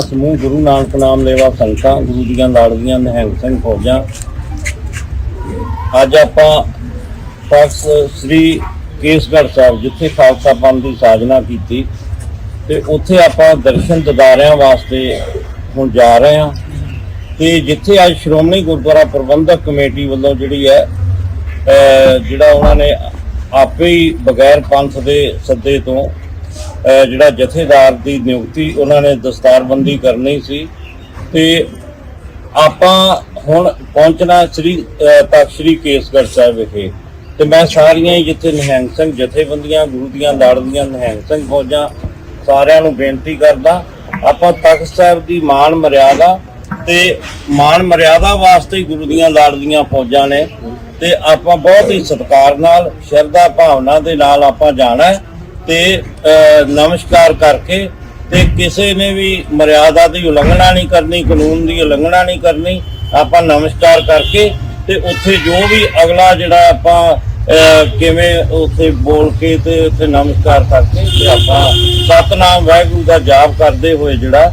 ਸਮੂਹ ਗੁਰੂ ਨਾਨਕ ਨਾਮ ਲੈਵਾ ਸੰਗਤਾਂ, ਗੁਰੂ ਦੀਆਂ ਲਾੜੀਆਂ ਨਿਹੰਗ ਸਿੰਘ ਫੌਜਾਂ। ਅੱਜ ਆਪਾਂ ਪਰਸ ਸ੍ਰੀ ਕੇਸਗੜ੍ਹ ਸਾਹਿਬ, ਜਿੱਥੇ ਖਾਲਸਾ ਪੰਥ ਦੀ ਸਾਜਨਾ ਕੀਤੀ, ਤੇ ਉੱਥੇ ਆਪਾਂ ਦਰਸ਼ਨ ਦਿਦਾਰਿਆਂ ਵਾਸਤੇ ਹੁਣ ਜਾ ਰਹੇ ਹਾਂ। ਤੇ ਜਿੱਥੇ ਅੱਜ ਸ਼੍ਰੋਮਣੀ ਗੁਰਦੁਆਰਾ ਪ੍ਰਬੰਧਕ ਕਮੇਟੀ ਵੱਲੋਂ ਜਿਹੜੀ ਹੈ ਜਿਹੜਾ ਉਹਨਾਂ ਨੇ ਆਪੇ ਹੀ ਬਗੈਰ ਪੰਥ ਦੇ ਸੱਦੇ ਤੋਂ ਜਿਹੜਾ ਜਥੇਦਾਰ ਦੀ ਨਿਯੁਕਤੀ ਉਹਨਾਂ ਨੇ ਦਸਤਾਰਬੰਦੀ ਕਰਨੀ ਸੀ ਤੇ ਆਪਾਂ ਹੁਣ ਪਹੁੰਚਣਾ ਸ੍ਰੀ ਤਖ਼ਤ ਸ੍ਰੀ ਕੇਸਗੜ੍ਹ ਸਾਹਿਬ ਵਿਖੇ। ਤੇ ਮੈਂ ਸਾਰੀਆਂ ਹੀ ਜਿੱਥੇ ਨਿਹੰਗ ਸਿੰਘ ਜਥੇਬੰਦੀਆਂ, ਗੁਰੂ ਦੀਆਂ ਲਾੜਦੀਆਂ ਨਿਹੰਗ ਸਿੰਘ ਫੌਜਾਂ ਸਾਰਿਆਂ ਨੂੰ ਬੇਨਤੀ ਕਰਦਾ, ਆਪਾਂ ਤਖ਼ਤ ਸਾਹਿਬ ਦੀ ਮਾਣ ਮਰਿਆਦਾ ਤੇ ਮਾਣ ਮਰਿਆਦਾ ਵਾਸਤੇ ਗੁਰੂ ਦੀਆਂ ਲਾੜਦੀਆਂ ਫੌਜਾਂ ਨੇ ਤੇ ਆਪਾਂ ਬਹੁਤ ਹੀ ਸਤਿਕਾਰ ਨਾਲ, ਸ਼ਰਧਾ ਭਾਵਨਾ ਦੇ ਨਾਲ ਆਪਾਂ ਜਾਣਾ ਹੈ। ਤੇ ਨਮਸਕਾਰ ਕਰਕੇ ਤੇ ਕਿਸੇ ਨੇ ਵੀ ਮਰਿਆਦਾ ਦੀ ਉਲੰਘਣਾ ਨਹੀਂ ਕਰਨੀ, ਕਾਨੂੰਨ ਦੀ ਉਲੰਘਣਾ ਨਹੀਂ ਕਰਨੀ, ਆਪਾਂ ਨਮਸਕਾਰ ਕਰਕੇ ਤੇ ਉੱਥੇ ਜੋ ਵੀ ਅਗਲਾ ਜਿਹੜਾ ਆਪਾਂ ਕਿਵੇਂ ਉੱਥੇ ਬੋਲ ਕੇ ਤੇ ਉੱਥੇ ਨਮਸਕਾਰ ਕਰਕੇ ਤੇ ਆਪਾਂ ਸਤਨਾਮ ਵਾਹਿਗੁਰੂ ਦਾ ਜਾਪ ਕਰਦੇ ਹੋਏ ਜਿਹੜਾ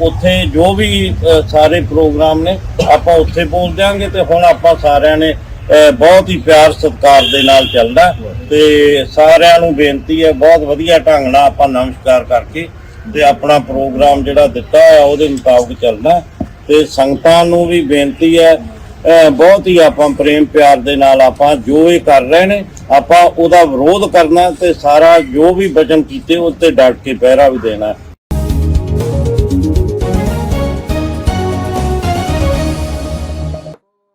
ਉੱਥੇ ਜੋ ਵੀ ਸਾਰੇ ਪ੍ਰੋਗਰਾਮ ਨੇ, ਆਪਾਂ ਉੱਥੇ ਬੋਲ ਦਿਆਂਗੇ ਤੇ ਹੁਣ ਆਪਾਂ ਸਾਰਿਆਂ ਨੇ ਬਹੁਤ ਹੀ ਪਿਆਰ ਸਤਿਕਾਰ ਦੇ ਨਾਲ ਚੱਲਦਾ ਤੇ ਸਾਰਿਆਂ ਨੂੰ ਬੇਨਤੀ ਹੈ, ਬਹੁਤ ਵਧੀਆ ਢੰਗ ਨਾਲ ਆਪਾਂ ਨਮਸਕਾਰ ਕਰਕੇ ਤੇ ਆਪਣਾ ਪ੍ਰੋਗਰਾਮ ਜਿਹੜਾ ਦਿੱਤਾ ਹੈ ਉਹਦੇ ਮੁਤਾਬਕ ਚੱਲਣਾ ਤੇ ਸੰਗਤਾਂ ਨੂੰ ਵੀ ਬੇਨਤੀ ਹੈ ਬਹੁਤ ਹੀ ਆਪਾਂ ਪ੍ਰੇਮ ਪਿਆਰ ਦੇ ਨਾਲ ਆਪਾਂ ਜੋ ਇਹ ਕਰ ਰਹੇ ਨੇ, ਆਪਾਂ ਉਹਦਾ ਵਿਰੋਧ ਕਰਨਾ ਤੇ ਸਾਰਾ ਜੋ ਵੀ ਵਚਨ ਕੀਤੇ ਉਹ ਤੇ ਡਟ ਕੇ ਪਹਿਰਾ ਵੀ ਦੇਣਾ